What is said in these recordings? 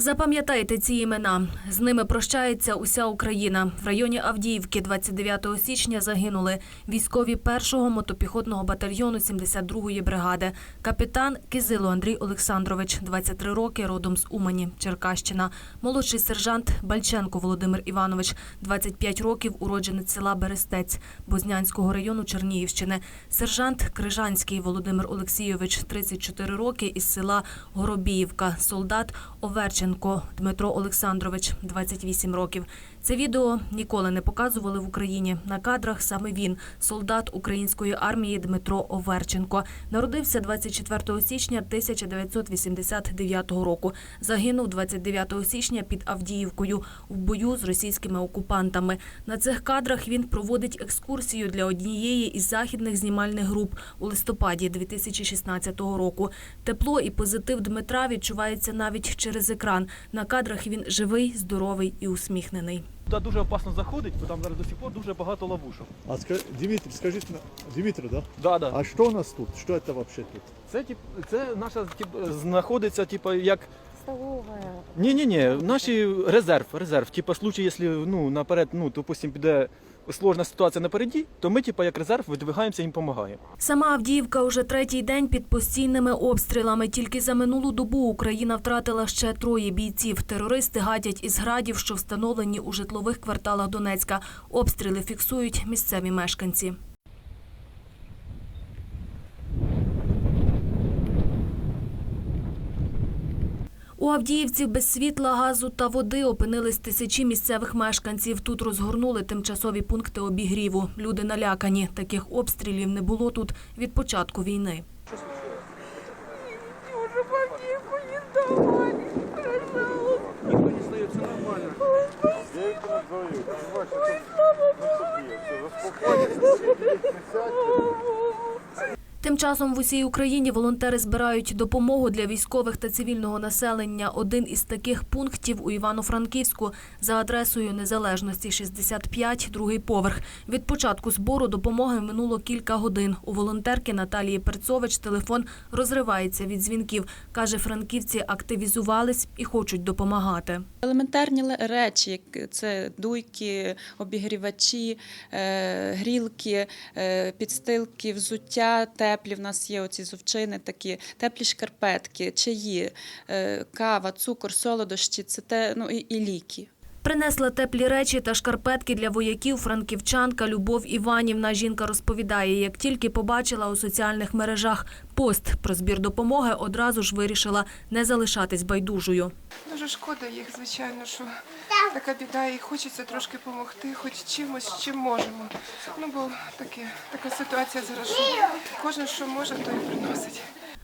Запам'ятайте ці імена. З ними прощається уся Україна. В районі Авдіївки 29 січня загинули військові 1-го мотопіхотного батальйону 72-ї бригади. Капітан Кизило Андрій Олександрович, 23 роки, родом з Умані, Черкащина. Молодший сержант Бальченко Володимир Іванович, 25 років, уродженець села Берестець Бознянського району Чернігівщини. Сержант Крижанський Володимир Олексійович, 34 роки, із села Горобіївка. Солдат Оверченко Дмитро Олександрович, 28 років. Це відео ніколи не показували в Україні. На кадрах саме він, солдат української армії Дмитро Оверченко. Народився 24 січня 1989 року. Загинув 29 січня під Авдіївкою в бою з російськими окупантами. На цих кадрах він проводить екскурсію для однієї із західних знімальних груп у листопаді 2016 року. Тепло і позитив Дмитра відчувається навіть через екран. На кадрах він живий, здоровий і усміхнений. Туди дуже опасно заходить, бо там зараз до сих пор дуже багато ловушок. А ска- Дмитрий, скажите, на- Дмитрий, да? Да, да. А что у нас тут? Что это вообще тут? Це тип, це наша тип, знаходиться, типу, як. Столовая. Ні, ні, ні, наші резерв, резерв. Типа, случай, якщо ну наперед, ну допустим, піде сложна ситуація напереді, то ми, типу, як резерв, видвигаємося і їм допомагаємо. Сама Авдіївка уже третій день під постійними обстрілами. Тільки за минулу добу Україна втратила ще троє бійців. Терористи гадять із градів, що встановлені у житлових кварталах Донецька. Обстріли фіксують місцеві мешканці. У Авдіївці без світла, газу та води опинились тисячі місцевих мешканців. Тут розгорнули тимчасові пункти обігріву. Люди налякані. Таких обстрілів не було тут від початку війни. Уже побегу не Тим часом в усій Україні волонтери збирають допомогу для військових та цивільного населення. Один із таких пунктів у Івано-Франківську за адресою Незалежності 65, другий поверх. Від початку збору допомоги минуло кілька годин. У волонтерки Наталії Перцович телефон розривається від дзвінків. Каже, франківці активізувались і хочуть допомагати. Елементарні речі, це дуйки, обігрівачі, е, грілки, е, підстилки, взуття теплі. В нас є оці зовчини такі, теплі шкарпетки, чаї, е, кава, цукор, солодощі, це те, ну і, і ліки. Принесла теплі речі та шкарпетки для вояків франківчанка Любов Іванівна. Жінка розповідає, як тільки побачила у соціальних мережах пост про збір допомоги, одразу ж вирішила не залишатись байдужою. Дуже шкода їх, звичайно, що така біда, і хочеться трошки допомогти, хоч чимось, чим можемо. Ну бо таке, така ситуація зараз. Кожен, що може, то і приносить.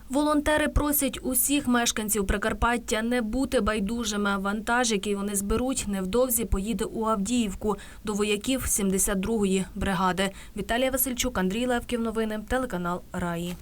Волонтери просять усіх мешканців Прикарпаття не бути байдужими. Вантаж, який вони зберуть, невдовзі поїде у Авдіївку до вояків 72-ї бригади. Віталія Васильчук, Андрій Левків. Новини, телеканал Раї.